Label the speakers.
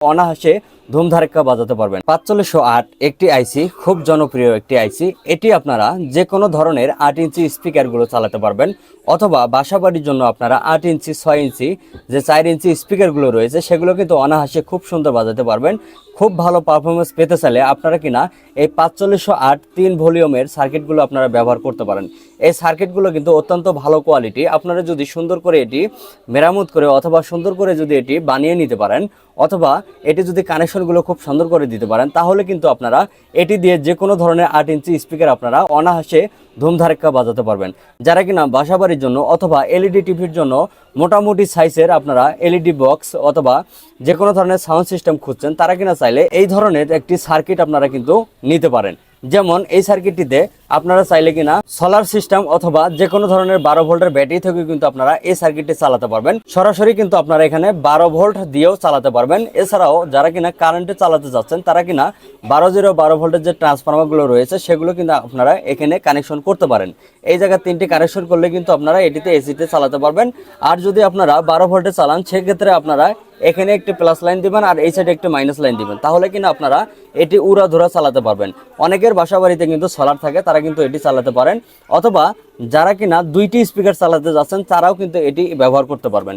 Speaker 1: অনাহাসে ধুমধারেক্কা বাজাতে পারবেন। পাঁচচল্লিশশো আট একটি আইসি, খুব জনপ্রিয় একটি আইসি। এটি আপনারা যে কোনো ধরনের আট ইঞ্চি স্পিকারগুলো চালাতে পারবেন, অথবা বাসাবাড়ির জন্য আপনারা আট ইঞ্চি, ছয় ইঞ্চি যে চার ইঞ্চি স্পিকারগুলো রয়েছে, সেগুলো কিন্তু অনাহাসে খুব সুন্দর বাজাতে পারবেন। খুব ভালো পারফরমেন্স পেতে চাইলে আপনারা কিনা এই পাঁচচল্লিশশো আট তিন ভলিউমের সার্কিটগুলো আপনারা ব্যবহার করতে পারেন। এই সার্কিটগুলো কিন্তু অত্যন্ত ভালো কোয়ালিটি আপনারা যদি সুন্দর করে এটি মেরামত করে অথবা সুন্দর করে যদি এটি বানিয়ে নিতে পারেন, অথবা এটি যদি কানেকশনগুলো খুব সুন্দর করে দিতে পারেন, তাহলে কিন্তু আপনারা এটি দিয়ে যে কোনো ধরনের আট ইঞ্চি স্পিকার আপনারা অনাহাসে ধুমধারেক্কা বাজাতে পারবেন। যারা কিনা বাসাবাড়ির জন্য অথবা এলইডি টিভির জন্য মোটামুটি সাইজের আপনারা এলইডি বক্স অথবা যে কোনো ধরনের সাউন্ড সিস্টেম খুঁজছেন, তারা কিনা চাইলে এই ধরনের একটি সার্কিট আপনারা কিন্তু নিতে পারেন। যেমন এই সার্কিটটিতে আপনারা চাইলে কিনা সোলার সিস্টেম অথবা যে কোনো ধরনের বারো ভোল্টের ব্যাটারি থেকে কিন্তু আপনারা এই সার্কিটটি চালাতে পারবেন। সরাসরি কিন্তু আপনারা এখানে বারো ভোল্ট দিয়েও চালাতে পারবেন। এছাড়াও যারা কিনা কারেন্টে চালাতে যাচ্ছেন, তারা কিনা বারো জিরো বারো ভোল্টের যে ট্রান্সফর্মারগুলো রয়েছে, সেগুলো কিন্তু আপনারা এখানে কানেকশন করতে পারেন। এই জায়গায় তিনটি কানেকশন করলে কিন্তু আপনারা এটিতে এসিতে চালাতে পারবেন। আর যদি আপনারা বারো ভোল্টে চালান, সেক্ষেত্রে আপনারা এখানে একটি প্লাস লাইন দিবেন আর এই সাইডে একটি মাইনাস লাইন দিবেন। তাহলে কিনা আপনারা এটি উড়া ধরা চালাতে পারবেন। অনেকের বাসা বাড়িতে কিন্তু সোলার থাকে তারা কিন্তু এটি চালাতে পারেন। অথবা যারা কিনা দুইটি স্পিকার চালাতে যাচ্ছেন, তারাও কিন্তু এটি ব্যবহার করতে পারবেন।